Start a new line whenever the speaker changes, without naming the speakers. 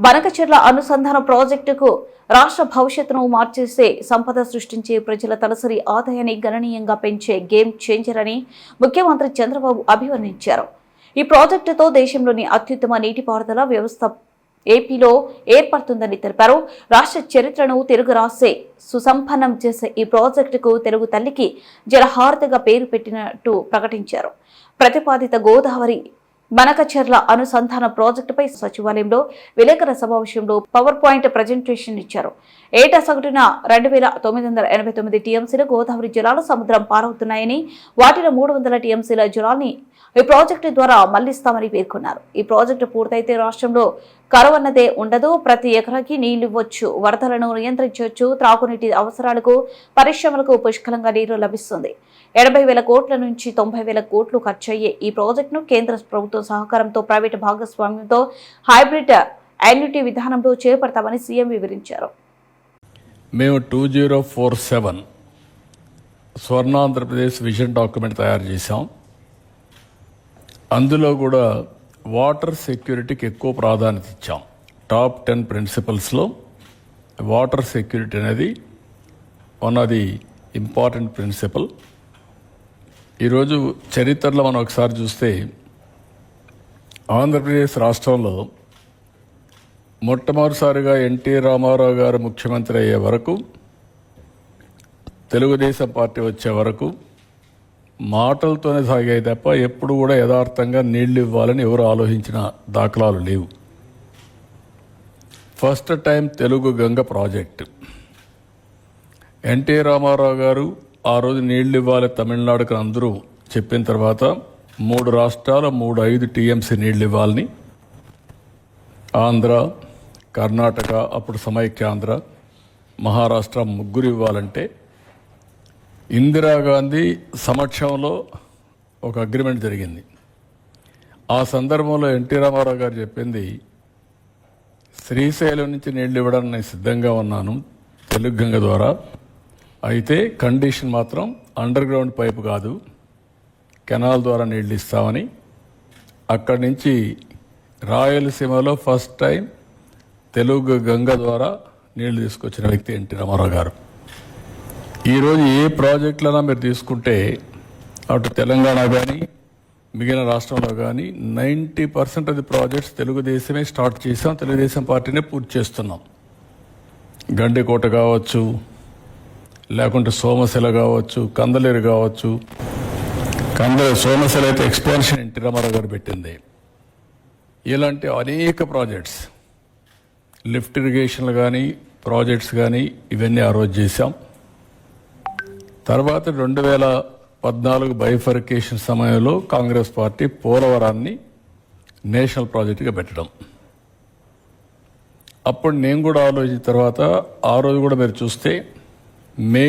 బనకచెర్ల అనుసంధాన ప్రాజెక్టుకు రాష్ట్ర భవిష్యత్తును మార్చేసే సంపద సృష్టించే ప్రజల తలసరి ఆదాయాన్ని గణనీయంగా పెంచే గేమ్ చేంజర్ అని ముఖ్యమంత్రి చంద్రబాబు అభివర్ణించారు. ఈ ప్రాజెక్టుతో దేశంలోని అత్యుత్తమ నీటిపారుదల వ్యవస్థ ఏపీలో ఏర్పడుతుందని తెలిపారు. రాష్ట్ర చరిత్రను తెలుగు రాసే సుసంపన్నం చేసే ఈ ప్రాజెక్టుకు తెలుగు తల్లికి జలహారతగా పేరు పెట్టినట్టు ప్రకటించారు. ప్రతిపాదిత గోదావరి మనకచర్ల అనుసంధాన ప్రాజెక్టుపై సచివాలయంలో విలేకరుల సమావేశంలో పవర్ పాయింట్ ప్రజెంటేషన్ ఇచ్చారు. ఏటా సగటున రెండు వేల తొమ్మిది వందల ఎనభై తొమ్మిది టీఎంసీల గోదావరి జలాలు సముద్రం పారవుతున్నాయని వాటిలో మూడు వందల టీఎంసీల జలాన్ని ఈ ప్రాజెక్టు ద్వారా మళ్ళిస్తామని పేర్కొన్నారు. ఈ ప్రాజెక్టు పూర్తయితే రాష్ట్రంలో కరువన్నదే ఉండదు ప్రతి ఎకరాకి నీళ్ళు ఇవ్వచ్చు వరదలను నియంత్రించవచ్చు త్రాగునీటి అవసరాలకు పరిశ్రమలకు పుష్కలంగా నీరు లభిస్తుంది. ఎనభై వేల కోట్ల నుంచి తొంభై వేల కోట్లు ఖర్చయ్యే ఈ ప్రాజెక్టును కేంద్ర ప్రభుత్వం సహకారంతో ప్రైవేటు భాగస్వామ్యంతో హైబ్రిడ్ యాన్యుటీ విధానంలో చేపడతామని సీఎం వివరించారు.
మేము two zero four seven Swarnandhra Pradesh vision document తయారు చేశాం. అందులో కూడా వాటర్ సెక్యూరిటీకి ఎక్కువ ప్రాధాన్యత ఇచ్చాం. టాప్ టెన్ ప్రిన్సిపల్స్లో వాటర్ సెక్యూరిటీ అనేది one of the important principle ఈరోజు చరిత్రలో మనం ఒకసారి చూస్తే ఆంధ్రప్రదేశ్ రాష్ట్రంలో మొట్టమొదటిసారిగా ఎన్టీ రామారావు గారు ముఖ్యమంత్రి అయ్యే వరకు తెలుగుదేశం పార్టీ వచ్చే వరకు మాటలతోనే సాగాయి తప్ప ఎప్పుడు కూడా యథార్థంగా నీళ్ళు ఇవ్వాలని ఎవరు ఆలోచించిన దాఖలాలు లేవు. First time Telugu Ganga project. NT Rama Rao garu ఆ రోజు నీళ్ళు ఇవ్వాలి తమిళనాడుకు అందరూ చెప్పిన తర్వాత మూడు రాష్ట్రాల మూడు ఐదు టీఎంసీ నీళ్ళు ఇవ్వాలని. ఆంధ్ర కర్ణాటక అప్పుడు సమైక్యాంధ్ర మహారాష్ట్ర ముగ్గురు ఇవ్వాలంటే ఇందిరాగాంధీ సమక్షంలో ఒక అగ్రిమెంట్ జరిగింది. ఆ సందర్భంలో ఎన్టీ రామారావు గారు చెప్పింది శ్రీశైలం నుంచి నీళ్ళు ఇవ్వడానికి నేను సిద్ధంగా ఉన్నాను తెలుగు గంగ ద్వారా. అయితే కండిషన్ మాత్రం అండర్ గ్రౌండ్ పైపు కాదు. కెనాల్ ద్వారా నీళ్ళు ఇస్తామని అక్కడి నుంచి రాయలసీమలో ఫస్ట్ టైం తెలుగు గంగ ద్వారా నీళ్ళు తీసుకొచ్చిన వ్యక్తి ఎన్టీ రామారావు గారు. ఈరోజు ఏ ప్రాజెక్టులైనా మీరు తీసుకుంటే అటు తెలంగాణ కానీ మిగిలిన రాష్ట్రంలో కానీ ninety percent of the projects తెలుగుదేశమే start చేసాం తెలుగుదేశం పార్టీనే పూర్తి చేస్తున్నాం. గండికోట కావచ్చు లేకుంటే సోమశిల కావచ్చు కందలేరు కావచ్చు కంద సోమశిల అయితే ఎక్స్పాన్షన్ ఎన్టీ రామారావు గారు పెట్టింది. ఇలాంటి అనేక ప్రాజెక్ట్స్ లిఫ్ట్ ఇరిగేషన్లు కానీ ప్రాజెక్ట్స్ కానీ ఇవన్నీ ఆ రోజు చేశాం. తర్వాత రెండు వేల పద్నాలుగు బైఫర్కేషన్ సమయంలో కాంగ్రెస్ పార్టీ పోలవరాన్ని నేషనల్ ప్రాజెక్టుగా పెట్టడం. అప్పుడు నేను కూడా ఆలోచించిన తర్వాత ఆ రోజు కూడా మీరు చూస్తే మే